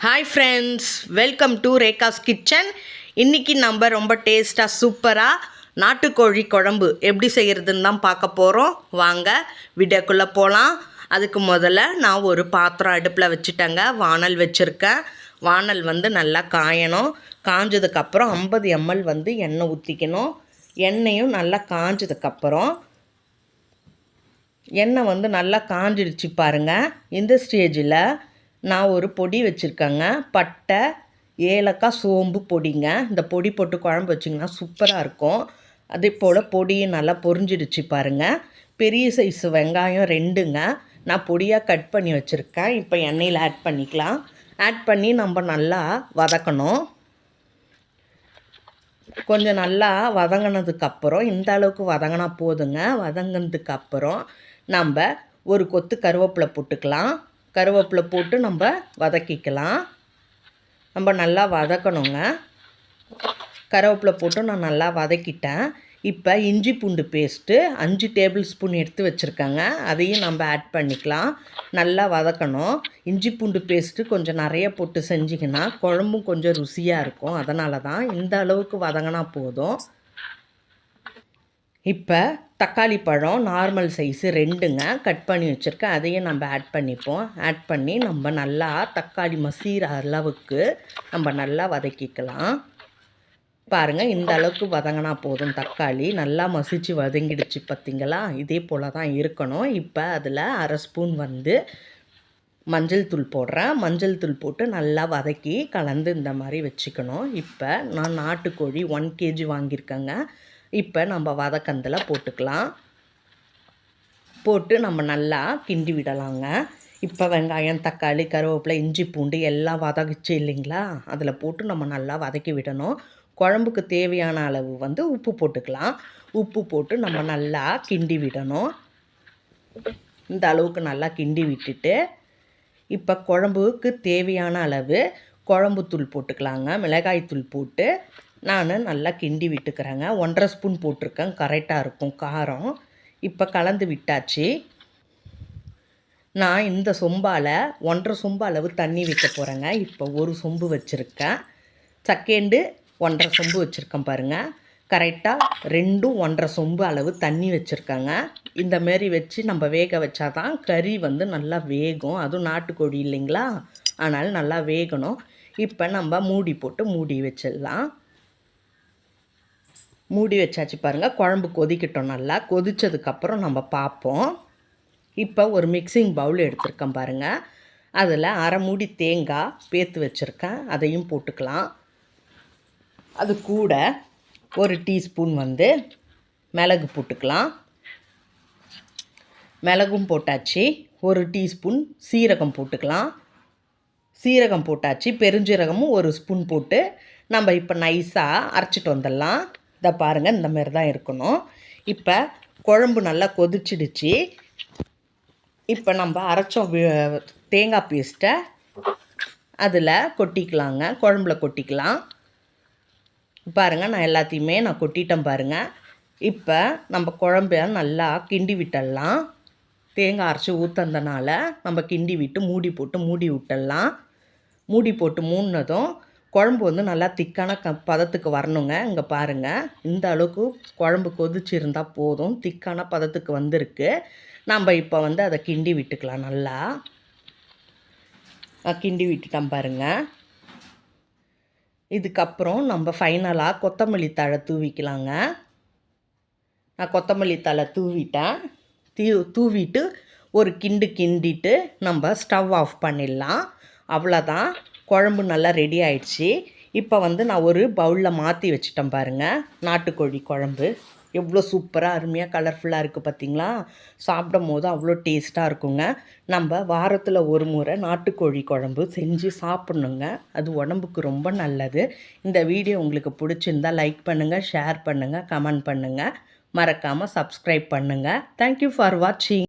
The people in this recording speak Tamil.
Hi friends welcome to Rekha's kitchen இன்றைக்கி நம்ம ரொம்ப டேஸ்ட்டாக சூப்பராக நாட்டுக்கோழி குழம்பு எப்படி செய்கிறதுன்னு தான் பார்க்க போகிறோம் வாங்க வீடியோக்குள்ளே போகலாம் அதுக்கு முதல்ல நான் ஒரு பாத்திரம் அடுப்பில் வச்சுட்டேங்க. வானல் வச்சுருக்கேன். வானல் வந்து நல்லா காயணும். காஞ்சதுக்கப்புறம் ஐம்பது எம்எல் வந்து எண்ணெய் ஊற்றிக்கணும் எண்ணெயும் நல்லா காஞ்சதுக்கப்புறம் எண்ணெய் வந்து நல்லா காஞ்சிடுச்சு பாருங்கள் இந்த ஸ்டேஜில் நான் ஒரு பொடி வச்சுருக்கேங்க. பட்டை ஏலக்காய் சோம்பு பொடிங்க. இந்த பொடி போட்டு குழம்பு வச்சிங்கன்னா சூப்பராக இருக்கும். அதே போல் பொடியும் நல்லா பொரிஞ்சிடுச்சு பாருங்கள் பெரிய சைஸ் வெங்காயம் ரெண்டுங்க. நான் பொடியாக கட் பண்ணி வச்சுருக்கேன். இப்போ எண்ணெயில் ஆட் பண்ணிக்கலாம். ஆட் பண்ணி நம்ம நல்லா வதக்கணும். கொஞ்சம் நல்லா வதங்கினதுக்கப்புறம் இந்த அளவுக்கு வதங்கினா போதுங்க. வதங்கினதுக்கப்புறம் நம்ம ஒரு கொத்து கருவேப்பிலை போட்டுக்கலாம். கருவேப்பிலை போட்டு நம்ம வதக்கிக்கலாம். நம்ம நல்லா வதக்கணுங்க. கருவேப்பிலை போட்டு நான் நல்லா வதக்கிட்டேன். இப்போ இஞ்சி பூண்டு பேஸ்ட்டு அஞ்சு டேபிள் ஸ்பூன் எடுத்து வச்சுருக்கேங்க. அதையும் நம்ம ஆட் பண்ணிக்கலாம். நல்லா வதக்கணும். இஞ்சி பூண்டு பேஸ்ட்டு கொஞ்சம் நிறைய போட்டு செஞ்சிங்கன்னா குழம்பும் கொஞ்சம் ருசியாக இருக்கும். அதனால தான் இந்த அளவுக்கு வதங்கினா போதும். இப்போ தக்காளி பழம் நார்மல் சைஸு ரெண்டுங்க கட் பண்ணி வச்சுருக்கேன். அதையும் நம்ம ஆட் பண்ணிப்போம். ஆட் பண்ணி நம்ம நல்லா தக்காளி மசீர அளவுக்கு நம்ம நல்லா வதக்கிக்கலாம். பாருங்கள் இந்த அளவுக்கு வதங்கினா போதும் தக்காளி. நல்லா மசிச்சு வதங்கிடுச்சு பார்த்திங்களா இதே போல் தான் இருக்கணும். இப்போ அதில் அரை ஸ்பூன் வந்து மஞ்சள் தூள் போடுறேன். மஞ்சள் தூள் போட்டு நல்லா வதக்கி கலந்து இந்த மாதிரி வச்சுக்கணும். இப்போ நான் நாட்டுக்கோழி ஒன் கேஜி வாங்கியிருக்கேங்க. இப்போ நம்ம வதக்கந்தில் போட்டுக்கலாம். போட்டு நம்ம நல்லா கிண்டி விடலாங்க. இப்போ வெங்காயம் தக்காளி கருவேப்பிலை இஞ்சி பூண்டு எல்லாம் வதக்கிச்சு இல்லைங்களா? அதில் போட்டு நம்ம நல்லா வதக்கி விடணும். குழம்புக்கு தேவையான அளவு வந்து உப்பு போட்டுக்கலாம். உப்பு போட்டு நம்ம நல்லா கிண்டி விடணும். இந்த அளவுக்கு நல்லா கிண்டி விட்டுட்டு இப்போ குழம்புக்கு தேவையான அளவு குழம்பு தூள் போட்டுக்கலாங்க. மிளகாய் தூள் போட்டு நான் நல்லா கிண்டி விட்டுக்கிறேங்க. ஒன்றரை ஸ்பூன் போட்டிருக்கேன். கரெக்டாக இருக்கும். காரம். இப்போ கலந்து விட்டாச்சு. நான் இந்த சொம்பால் ஒன்றரை சொம்பு அளவு தண்ணி வைக்க போகிறேங்க இப்போ ஒரு சொம்பு வச்சுருக்கேன். செகண்டு ஒன்றரை சொம்பு வச்சுருக்கேன் பாருங்கள் கரெக்டாக ரெண்டும் ஒன்றரை சொம்பு அளவு தண்ணி வச்சுருக்கேங்க. இந்த மாரி வச்சு நம்ம வேக வச்சா தான் கறி வந்து நல்லா வேகும். அதுவும் நாட்டுக்கோழி இல்லைங்களா? அதனால் நல்லா வேகணும். இப்போ நம்ம மூடி போட்டு மூடி வச்சிடலாம். மூடி வச்சாச்சு பாருங்கள் குழம்பு கொதிக்கட்டும் நல்லா. கொதித்ததுக்கப்புறம் நம்ம பார்ப்போம். இப்போ ஒரு மிக்சிங் பவுல் எடுத்திருக்கேன் பாருங்கள் அதில் அரை மூடி தேங்காய் பேத்து வச்சுருக்கேன். அதையும் போட்டுக்கலாம். அது கூட ஒரு டீஸ்பூன் வந்து மிளகு போட்டுக்கலாம். மிளகும் போட்டாச்சு. ஒரு டீஸ்பூன் சீரகம் போட்டுக்கலாம். சீரகம் போட்டாச்சு. பெருஞ்சீரகமும் ஒரு ஸ்பூன் போட்டு நம்ம இப்போ நைஸாக அரைச்சிட்டு வந்துடலாம். இதை பாருங்கள் இந்த மாதிரி தான் இருக்கணும். இப்போ குழம்பு நல்லா கொதிச்சிடுச்சு. இப்போ நம்ம அரைச்சோம் தேங்காய் பேஸ்ட்டை அதில் கொட்டிக்கலாங்க குழம்புல கொட்டிக்கலாம். பாருங்கள் நான் எல்லாத்தையுமே நான் கொட்டிட்டேன் பாருங்கள் இப்போ நம்ம குழம்ப நல்லா கிண்டி விட்டுடலாம். தேங்காய் அரைச்சி ஊற்றுறதுனால நம்ம கிண்டி விட்டு மூடி போட்டு மூடி விட்டுடலாம். மூடி போட்டு மூடினதும் குழம்பு வந்து நல்லா திக்கான க பதத்துக்கு வரணுங்க. இங்கே பாருங்கள் இந்த அளவுக்கு குழம்பு கொதிச்சிருந்தால் போதும். திக்கான பதத்துக்கு வந்திருக்கு. நம்ம இப்போ வந்து அதை கிண்டி விட்டுக்கலாம் நல்லா. கிண்டி விட்டுட்டோம் பாருங்கள் இதுக்கப்புறம் நம்ம ஃபைனலாக கொத்தமல்லி தழை தூவிக்கலாங்க. நான் கொத்தமல்லி தழை தூவிட்டேன். தீ தூவிட்டு ஒரு கிண்டு கிண்டிட்டு நம்ம ஸ்டவ் ஆஃப் பண்ணிடலாம். அவ்வளோதான். குழம்பு நல்லா ரெடி ஆயிடுச்சு. இப்போ வந்து நான் ஒரு பவுலில் மாற்றி வச்சுட்டேன் பாருங்கள் நாட்டுக்கோழி குழம்பு. எவ்வளோ சூப்பராக அருமையாக கலர்ஃபுல்லாக இருக்குது பார்த்திங்களா சாப்பிடும் போது அவ்வளோ டேஸ்ட்டாக இருக்குங்க. நம்ம வாரத்தில் ஒரு முறை நாட்டுக்கோழி குழம்பு செஞ்சு சாப்பிட்ணுங்க. அது உடம்புக்கு ரொம்ப நல்லது. இந்த வீடியோ உங்களுக்கு பிடிச்சிருந்தால் லைக் பண்ணுங்கள் ஷேர் பண்ணுங்கள் கமெண்ட் பண்ணுங்கள் மறக்காமல் சப்ஸ்கிரைப் பண்ணுங்கள் தேங்க்யூ ஃபார் வாட்சிங்